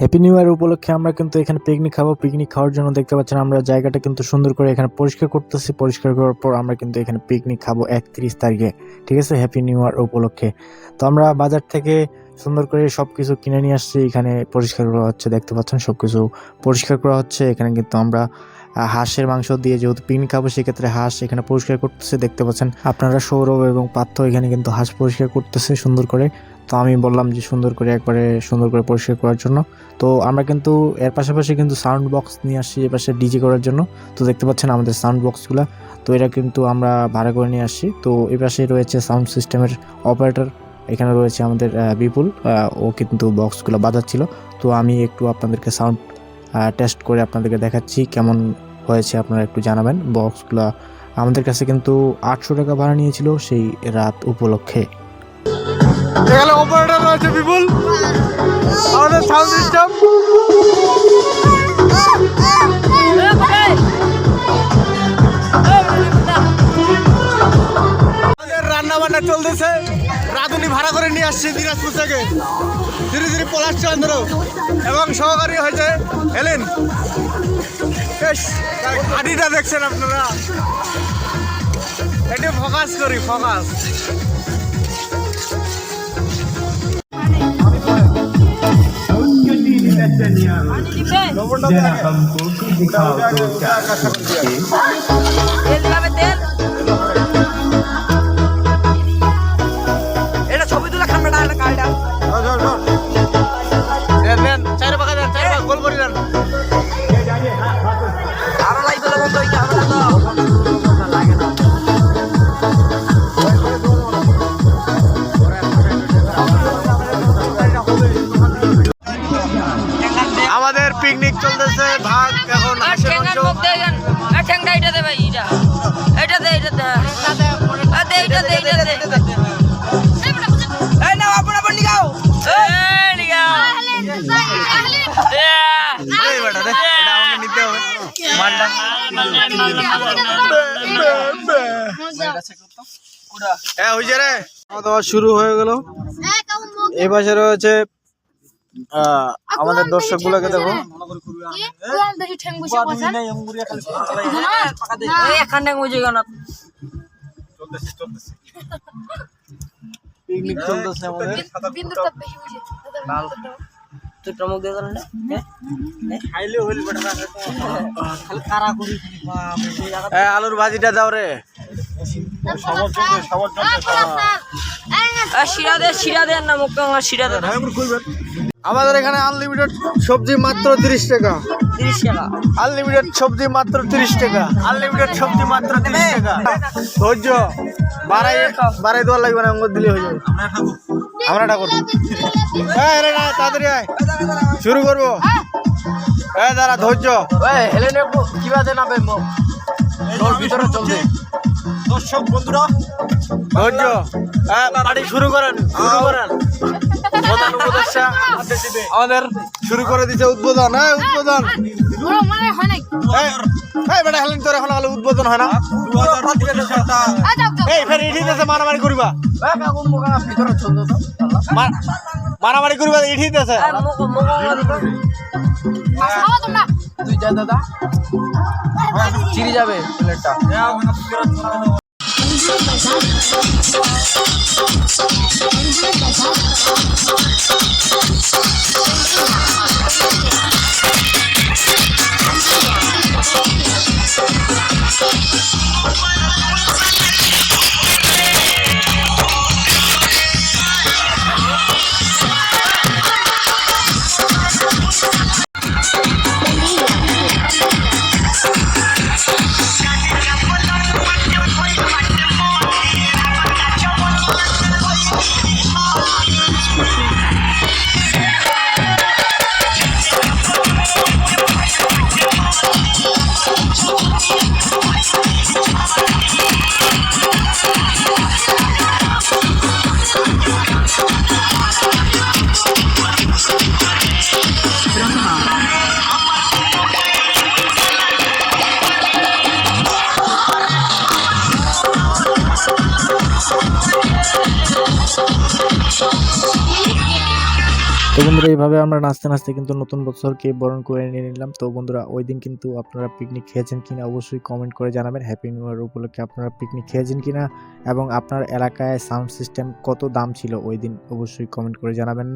Happy new year উপলক্ষে আমরা কিন্তু এখানে পিকনিক খাব। পিকনিক খাওয়ার জন্য দেখতে পাচ্ছেন আমরা জায়গাটা কিন্তু সুন্দর করে এখানে পরিষ্কার করতেছি। পরিষ্কার করার পর আমরা কিন্তু এখানে পিকনিক খাব একত্রিশ তারিখে। ঠিক আছে? হ্যাপি নিউ ইয়ার উপলক্ষে। তো আমরা বাজার থেকে সুন্দর করে সব কিছু কিনে নিয়ে আসছি। এখানে পরিষ্কার করা হচ্ছে, দেখতে পাচ্ছেন সব কিছু পরিষ্কার করা হচ্ছে। এখানে কিন্তু আমরা হাঁসের মাংস দিয়ে যেহেতু পিকনিক খাব, সেক্ষেত্রে হাঁস এখানে পরিষ্কার করতেছে। দেখতে পাচ্ছেন আপনারা সৌরভ এবং পার্থ এখানে কিন্তু হাঁস পরিষ্কার করতেছে সুন্দর করে। তো আমি বললাম যে সুন্দর করে একবারে সুন্দর করে পরিষ্কার করার জন্য। তো আমরা কিন্তু এর পাশাপাশি কিন্তু সাউন্ড বক্স নিয়ে আসছি এপাশে ডিজে করার জন্য। তো দেখতে পাচ্ছেন আমাদের সাউন্ড বক্সগুলো তো এটা কিন্তু আমরা ভাড়া করে নিয়ে আসছি তো এই পাশে রয়েছে সাউন্ড সিস্টেমের অপারেটর এখানে রয়েছে আমাদের বিপুল। ও কিন্তু বক্সগুলো বাজাচ্ছিল। তো আমি একটু আপনাদেরকে সাউন্ড টেস্ট করে আপনাদেরকে দেখাচ্ছি কেমন হয়েছে আপনারা একটু জানাবেন। বক্সগুলো আমাদের কাছে কিন্তু আটশো টাকা ভাড়া নিয়েছিল সেই রাত উপলক্ষে। এখানে অপারেটর রয়েছে বিপুল। আমাদের সাউন্ড সিস্টেম রান্না বান্না চলতেছে। রাঁধুনি ভাড়া করে নিয়ে আসছে দিনাজপুর থেকে। ধীরে ধীরে পলাশ চন্দ্র এবং সহকারী হয়েছে এলেন বেশ হাঁটিটা দেখছেন আপনারা। এটি ফোকাস করি ফোকাস লবণটা দিবে না কম কোটি দিখাও তো क्या চলতেছে ভাগ এখন আর হাঁসের মুখ দেখেন আর ঠ্যাংটা এটা দে ভাই এটা। এটা দে এটা দে। আর দে এটা দে এটা দে। এই নাও আপন আপন নিগাও। এই নিগাও। এই বেটা দে, এটা আমাকে নিতে হবে। মালটা। হ্যাঁ, হয়েছে রে। খাওয়া দাওয়া শুরু হয়ে গেল। এই পাশে রয়েছে আমাদের দর্শক গুলোকে দেখো পিকনিক চলতেছে আমাদের। তুই প্রমুখ দিয়ে গেল না? হ্যাঁ আলুর ভাজিটা দাও রে। শিরা দে শিরা দে না মুখ আমার শিরা দে আমাদের এখানে আনলিমিটেড সবজি মাত্র তিরিশ টাকা। তিরিশ টাকা। আনলিমিটেড সবজি মাত্র তিরিশ টাকা। আনলিমিটেড সবজি মাত্র তিরিশ টাকা। ধৈর্য বাড়াই বাড়াই দেওয়ার লাগবে না অঙ্গ দিলে হয়ে যাবে। আমরা ঠাকুর হ্যাঁ রে না তাড়াতাড়ি আয়। শুরু করব। হ্যাঁ দাঁড়া ধৈর্য। হেলেনে কীভাবে তোর ভিতরে চলছে দর্শক বন্ধুরা। ধৈর্য। হ্যাঁ পার্টি শুরু করেন শুরু করেন। আমাদের শুরু করে দিচ্ছে উদ্বোধন। হ্যাঁ উদ্বোধন। তোর এখন উদ্বোধন হয় না? মারামারি করবা। মারামারি করিবা যাবে হ্যাঁ, প্লেটটা Bye. তো বন্ধুরা, এইভাবে আমরা নাচতে নাচতে কিন্তু নতুন বছরকে বরণ করে নিয়ে নিলাম। তো বন্ধুরা, ওই দিন কিন্তু আপনারা পিকনিক খেয়েছেন কিনা অবশ্যই কমেন্ট করে জানাবেন। হ্যাপি নিউ ইয়ার উপলক্ষে আপনারা পিকনিক খেয়েছেন কিনা এবং আপনার এলাকায় সাউন্ড সিস্টেম কত দাম ছিল ওই দিন অবশ্যই কমেন্ট করে জানাবেন।